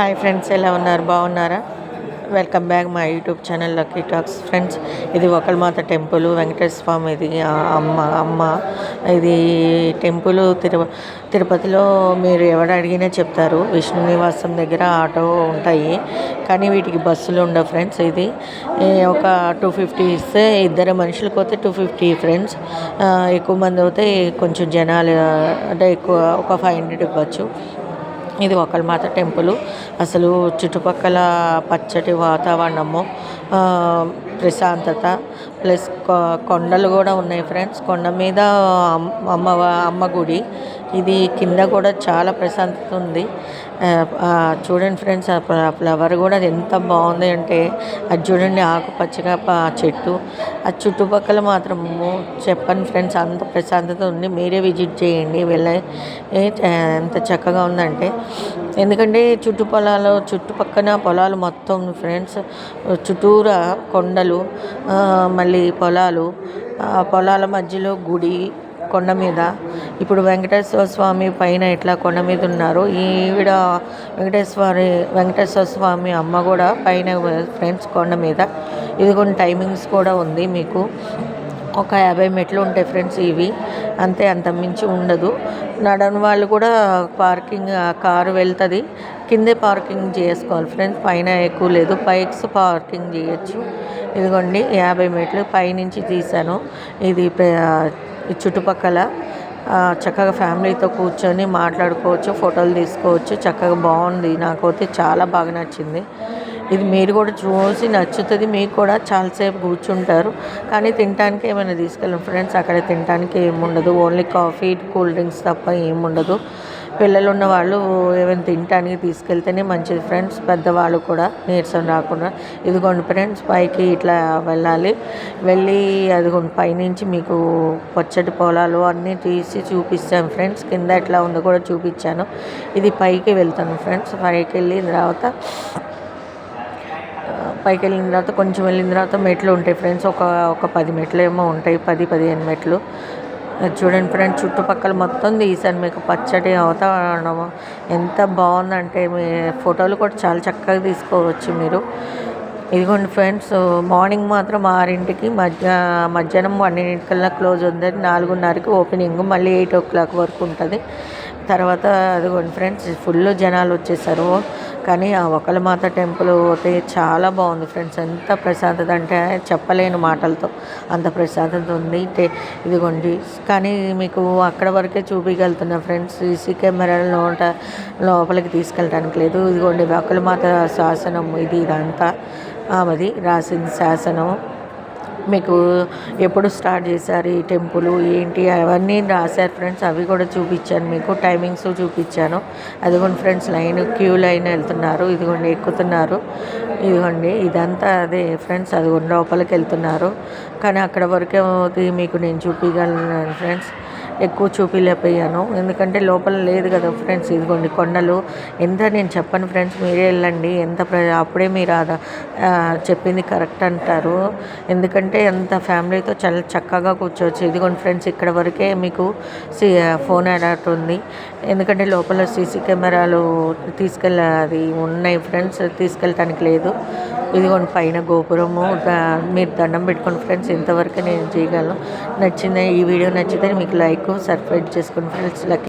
Hi friends ఎలా ఉన్నారు? బాగున్నారా? వెల్కమ్ బ్యాక్ మా YouTube channel Lucky Talks friends. ఇది ఒకల్మాత టెంపుల్ వెంకటేశ్వర స్వామి ఇది అమ్మ అమ్మ. ఇది టెంపుల్ తిరు తిరుపతిలో మీరు ఎవరు అడిగినా చెప్తారు. విష్ణు నివాసం దగ్గర ఆటో ఉంటాయి. కానీ వీటికి బస్సులు ఉండవు ఫ్రెండ్స్ ఇది. ఒక టూ ఫిఫ్టీ ఇస్తే ఇద్దరు మనుషులకు పోతే టూ ఫిఫ్టీ ఫ్రెండ్స్. ఎక్కువ మంది అయితే కొంచెం జనాలు అంటే ఎక్కువ ఒక ఫైవ్ హండ్రెడ్ ఇవ్వచ్చు. ఇది ఒకళ్ళమాత టెంపుల్. అసలు చుట్టుపక్కల పచ్చటి వాతావరణము ప్రశాంతత ప్లస్ కొ- కొండలు కూడా ఉన్నాయి ఫ్రెండ్స్. కొండ మీద అమ్- అమ్మ అమ్మ గుడి. ఇది కింద కూడా చాలా ప్రశాంతత ఉంది. చూడండి ఫ్రెండ్స్ ఆ ఫ్లవర్ కూడా ఎంత బాగుంది అంటే అది చూడండి ఆకుపచ్చగా చెట్టు. ఆ చుట్టుపక్కల మాత్రము చెప్పండి ఫ్రెండ్స్ అంత ప్రశాంతత ఉంది. మీరే విజిట్ చేయండి వెళ్ళే ఎంత చక్కగా ఉందంటే. ఎందుకంటే చుట్టుపొలాల చుట్టుపక్కన పొలాలు మొత్తం ఫ్రెండ్స్. చుట్టూరా కొండలు మళ్ళీ పొలాలు పొలాల మధ్యలో గుడి కొండ మీద. ఇప్పుడు వెంకటేశ్వర స్వామి పైన ఇట్లా కొండ మీద ఉన్నారు ఈవిడ వెంకటేశ్వర వెంకటేశ్వర స్వామి అమ్మ కూడా పైన ఫ్రెండ్స్ కొండ మీద. ఇది కొన్ని టైమింగ్స్ కూడా ఉంది మీకు. ఒక యాభై మెట్లు ఉంటాయి ఫ్రెండ్స్ ఇవి. అంతే అంత మించి ఉండదు. నడని వాళ్ళు కూడా పార్కింగ్ కారు వెళ్తుంది. కిందే పార్కింగ్ చేసుకోవాలి ఫ్రెండ్స్. పైన ఎక్కువ లేదు. పైక్స్ పార్కింగ్ చేయొచ్చు. ఇదిగోండి యాభై మెట్లు పైనుంచి తీశాను. ఇది చుట్టుపక్కల చక్కగా ఫ్యామిలీతో కూర్చొని మాట్లాడుకోవచ్చు ఫోటోలు తీసుకోవచ్చు. చక్కగా బాగుంది. నాకైతే చాలా బాగా నచ్చింది. ఇది మీరు కూడా చూసి నచ్చుతుంది. మీకు కూడా చాలాసేపు కూర్చుంటారు. కానీ తినడానికి ఏమైనా తీసుకెళ్ళండి. ఫ్రెండ్స్ అక్కడ తినడానికి ఏముండదు. ఓన్లీ కాఫీ కూల్ డ్రింక్స్ తప్ప ఏముండదు. పిల్లలు ఉన్న వాళ్ళు ఏమైనా తినడానికి తీసుకెళ్తేనే మంచిది ఫ్రెండ్స్ పెద్దవాళ్ళు కూడా నీరసం రాకుండా. ఇదిగోండి ఫ్రెండ్స్ పైకి ఇట్లా వెళ్ళాలి. వెళ్ళి అదిగోండి పైనుంచి మీకు పచ్చటి పొలాలు అన్నీ తీసి చూపిస్తాను ఫ్రెండ్స్ కింద ఎట్లా ఉందో కూడా చూపించాను. ఇది పైకి వెళ్తాను ఫ్రెండ్స్ పైకి వెళ్ళిన తర్వాత పైకి వెళ్ళిన తర్వాత కొంచెం వెళ్ళిన తర్వాత మెట్లు ఉంటాయి ఫ్రెండ్స్ ఒక ఒక పది మెట్లు ఏమో ఉంటాయి. పది పదిహేను మెట్లు. చూడండి ఫ్రెండ్స్ చుట్టుపక్కల మొత్తం తీసాను మీకు పచ్చటి అవతారణం ఎంత బాగుందంటే మీ ఫోటోలు కూడా చాలా చక్కగా తీసుకోవచ్చు మీరు. ఇదిగోండి ఫ్రెండ్స్ మార్నింగ్ మాత్రం ఆరింటికి మధ్య మధ్యాహ్నం పన్నెండింటికల్లా క్లోజ్ ఉంది. నాలుగున్నరకి ఓపెనింగ్ మళ్ళీ ఎయిట్ ఓ క్లాక్ వరకు ఉంటుంది. తర్వాత అదిగోండి ఫ్రెండ్స్ ఫుల్ జనాలు వచ్చేసారు. కానీ ఆ ఒకలమాత టెంపుల్ పోతే చాలా బాగుంది ఫ్రెండ్స్. ఎంత ప్రశాంతత అంటే చెప్పలేని మాటలతో అంత ప్రశాంతత ఉంది. ఇదిగోండి. కానీ మీకు అక్కడ వరకే చూపించగలుగుతున్నా ఫ్రెండ్స్. సీసీ కెమెరాలో నోట లోపలికి తీసుకెళ్ళడానికి లేదు. ఇదిగోండి ఒకలమాత శాసనం ఇది ఇదంతా. ఆమెది రాసింది శాసనం. మీకు ఎప్పుడు స్టార్ట్ చేశారు ఈ టెంపుల్ ఏంటి అవన్నీ రాశారు ఫ్రెండ్స్. అవి కూడా చూపించాను మీకు టైమింగ్స్ చూపించాను. అదిగోండి ఫ్రెండ్స్ లైన్ క్యూ లైన్ వెళ్తున్నారు. ఇదిగోండి ఎక్కుతున్నారు. ఇదిగోండి ఇదంతా అదే ఫ్రెండ్స్ అదిగోండి లోపలికి వెళ్తున్నారు. కానీ అక్కడ వరకే మీకు నేను చూపించగలను ఫ్రెండ్స్. ఎక్కువ చూపించలేకపోయాను ఎందుకంటే లోపల లేదు కదా ఫ్రెండ్స్ ఇదిగోండి కొండలు. ఎంత నేను చెప్పను ఫ్రెండ్స్ మీరే వెళ్ళండి. ఎంత ప్ర అప్పుడే మీరు చెప్పింది కరెక్ట్ అంటారు. ఎందుకంటే ఎంత ఫ్యామిలీతో చాలా చక్కగా కూర్చోవచ్చు. ఇదిగోండి ఫ్రెండ్స్ ఇక్కడ వరకే మీకు సి ఫోన్ అడాప్ట్ ఉంది. ఎందుకంటే లోపల సీసీ కెమెరాలు తీసుకెళ్ళ అది ఉన్నాయి ఫ్రెండ్స్ తీసుకెళ్ళటానికి లేదు. ఇదిగోండి పైన గోపురము మీరు దండం పెట్టుకోండి ఫ్రెండ్స్ ఇంతవరకు నేను చేయగలను. నచ్చింది ఈ వీడియో నచ్చితే మీకు లైక్ సబ్స్క్రైబ్ చేసుకోండి ఫ్రెండ్స్. లక్కీ